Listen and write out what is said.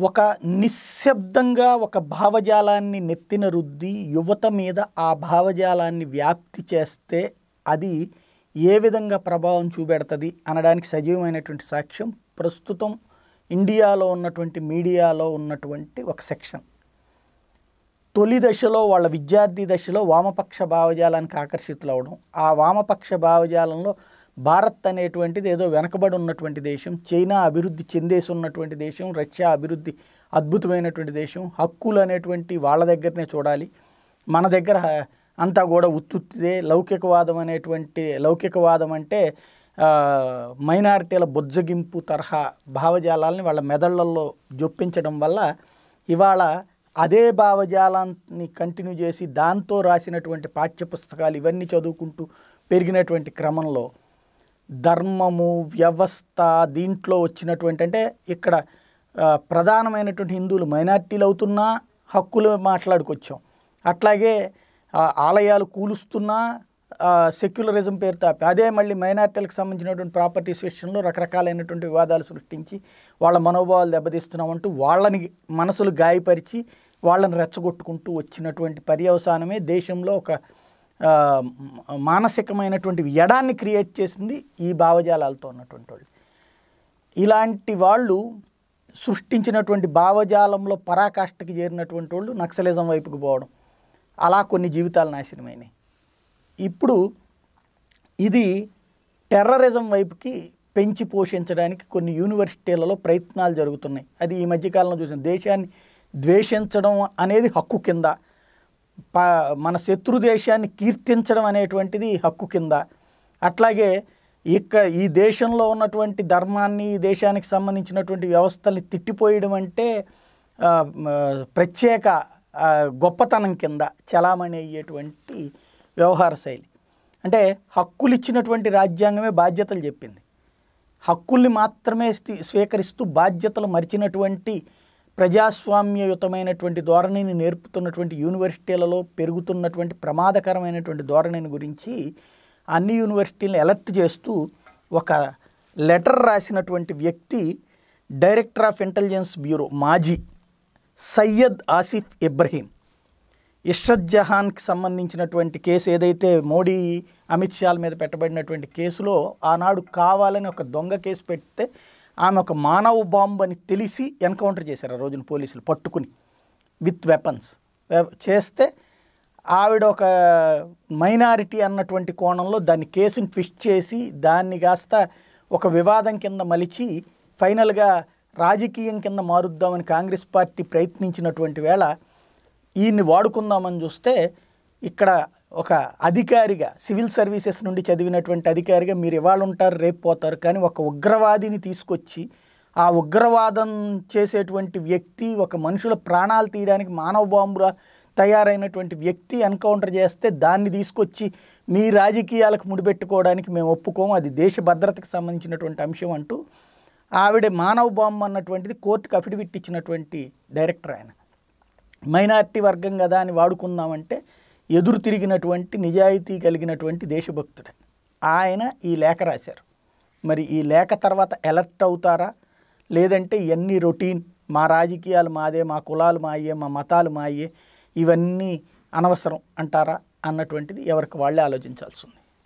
ఒక నిశ్శబ్దంగా ఒక భావజాలాన్ని నెత్తిన రుద్ది యువత మీద ఆ భావజాలాన్ని వ్యాప్తి చేస్తే అది ఏ విధంగా ప్రభావం చూపెడుతుంది అనడానికి సజీవమైనటువంటి సాక్ష్యం ప్రస్తుతం ఇండియాలో ఉన్నటువంటి మీడియాలో ఉన్నటువంటి ఒక సెక్షన్. తొలి దశలో వాళ్ళ విద్యార్థి దశలో వామపక్ష భావజాలానికి ఆకర్షితులు అవడం ఆ వామపక్ష భావజాలంలో భారత్ అనేటువంటిది ఏదో వెనకబడి ఉన్నటువంటి దేశం చైనా అభివృద్ధి చెందేసి ఉన్నటువంటి దేశం రష్యా అభివృద్ధి అద్భుతమైనటువంటి దేశం హక్కులు అనేటువంటి వాళ్ళ దగ్గరనే చూడాలి. మన దగ్గర అంతా కూడా ఉత్తుత్తిదే. లౌకికవాదం అనేటువంటి లౌకికవాదం అంటే మైనారిటీల బుజ్జగింపు తరహా భావజాలాలని వాళ్ళ మెదళ్ళలో జొప్పించడం వల్ల ఇవాళ అదే భావజాలాన్ని కంటిన్యూ చేసి దాంతో రాసినటువంటి పాఠ్యపుస్తకాలు ఇవన్నీ చదువుకుంటూ పెరిగినటువంటి క్రమంలో ధర్మము వ్యవస్థ దీంట్లో వచ్చినటువంటి అంటే ఇక్కడ ప్రధానమైనటువంటి హిందువులు మైనార్టీలు అవుతున్నా హక్కులు మాట్లాడుకొచ్చాం. అట్లాగే ఆలయాలు కూలుస్తున్నా సెక్యులరిజం పేరుతో ఆపి అదే మళ్ళీ మైనార్టీలకు సంబంధించినటువంటి ప్రాపర్టీస్ విషయంలో రకరకాలైనటువంటి వివాదాలు సృష్టించి వాళ్ళ మనోభావాలు దెబ్బతీస్తున్నామంటూ వాళ్ళని మనసులు గాయపరిచి వాళ్ళని రెచ్చగొట్టుకుంటూ వచ్చినటువంటి పర్యవసానమే దేశంలో ఒక మానసికమైనటువంటి ఎడాన్ని క్రియేట్ చేసింది ఈ భావజాలాలతో ఉన్నటువంటి వాళ్ళు. ఇలాంటి వాళ్ళు సృష్టించినటువంటి భావజాలంలో పరాకాష్ఠకి చేరినటువంటి వాళ్ళు నక్సలిజం వైపుకు పోవడం. అలా కొన్ని జీవితాలు నాశనమైనాయి. ఇప్పుడు ఇది టెర్రరిజం వైపుకి పెంచి పోషించడానికి కొన్ని యూనివర్సిటీలలో ప్రయత్నాలు జరుగుతున్నాయి. అది ఈ మధ్యకాలంలో చూసిన దేశాన్ని ద్వేషించడం అనేది హక్కు కింద మన శత్రు దేశాన్ని కీర్తించడం అనేటువంటిది హక్కు కింద. అట్లాగే ఇక్కడ ఈ దేశంలో ఉన్నటువంటి ధర్మాన్ని ఈ దేశానికి సంబంధించినటువంటి వ్యవస్థల్ని తిట్టిపోయడం అంటే ప్రత్యేక గొప్పతనం కింద చలామణి అయ్యేటువంటి వ్యవహార శైలి. అంటే హక్కులు ఇచ్చినటువంటి రాజ్యాంగమే బాధ్యతలు చెప్పింది. హక్కుల్ని మాత్రమే స్వీకరిస్తూ బాధ్యతలు మరిచినటువంటి ప్రజాస్వామ్యయుతమైనటువంటి ధోరణిని నేర్పుతున్నటువంటి యూనివర్సిటీలలో పెరుగుతున్నటువంటి ప్రమాదకరమైనటువంటి ధోరణిని గురించి అన్ని యూనివర్సిటీలను అలర్ట్ చేస్తూ ఒక లెటర్ రాసినటువంటి వ్యక్తి డైరెక్టర్ ఆఫ్ ఇంటెలిజెన్స్ బ్యూరో మాజీ సయ్యద్ ఆసిఫ్ ఇబ్రహీం. ఇష్రత్ జహాన్కి సంబంధించినటువంటి కేసు ఏదైతే మోడీ అమిత్ షాల మీద పెట్టబడినటువంటి కేసులో ఆనాడు కావాలని ఒక దొంగ కేసు పెడితే ఆమె ఒక మానవ బాంబు అని తెలిసి ఎన్కౌంటర్ చేశారు ఆ రోజున పోలీసులు పట్టుకుని విత్ వెపన్స్. చేస్తే ఆవిడ ఒక మైనారిటీ అన్నటువంటి కోణంలో దాన్ని కేసుని ట్విస్ట్ చేసి దాన్ని కాస్త ఒక వివాదం కింద మలిచి ఫైనల్గా రాజకీయం కింద మారుద్దామని కాంగ్రెస్ పార్టీ ప్రయత్నించినటువంటి వేళ ఈయన్ని వాడుకుందామని చూస్తే ఇక్కడ ఒక అధికారిగా సివిల్ సర్వీసెస్ నుండి చదివినటువంటి అధికారిగా మీరు ఇవాళ ఉంటారు రేపు పోతారు. కానీ ఒక ఉగ్రవాదిని తీసుకొచ్చి ఆ ఉగ్రవాదం చేసేటువంటి వ్యక్తి ఒక మనుషుల ప్రాణాలు తీయడానికి మానవ బాంబురా తయారైనటువంటి వ్యక్తి ఎన్కౌంటర్ చేస్తే దాన్ని తీసుకొచ్చి మీ రాజకీయాలకు ముడిపెట్టుకోవడానికి మేము ఒప్పుకోము. అది దేశ భద్రతకు సంబంధించినటువంటి అంశం అంటూ ఆవిడ మానవ బాంబు అన్నటువంటిది కోర్టుకు అఫిడవిట్ ఇచ్చినటువంటి డైరెక్టర్ ఆయన. మైనార్టీ వర్గం కదా అని వాడుకుందామంటే ఎదురు తిరిగినటువంటి నిజాయితీ కలిగినటువంటి దేశభక్తుడు. ఆయన ఈ లేఖ రాశారు. మరి ఈ లేఖ తర్వాత ఎలర్ట్ అవుతారా? లేదంటే ఇవన్నీ రొటీన్ మా రాజకీయాలు మాదే మా కులాలు మాయే మా మతాలు మాయే ఇవన్నీ అనవసరం అంటారా? అన్నటువంటిది ఎవరికి వాళ్ళే ఆలోచించాల్సి ఉంది.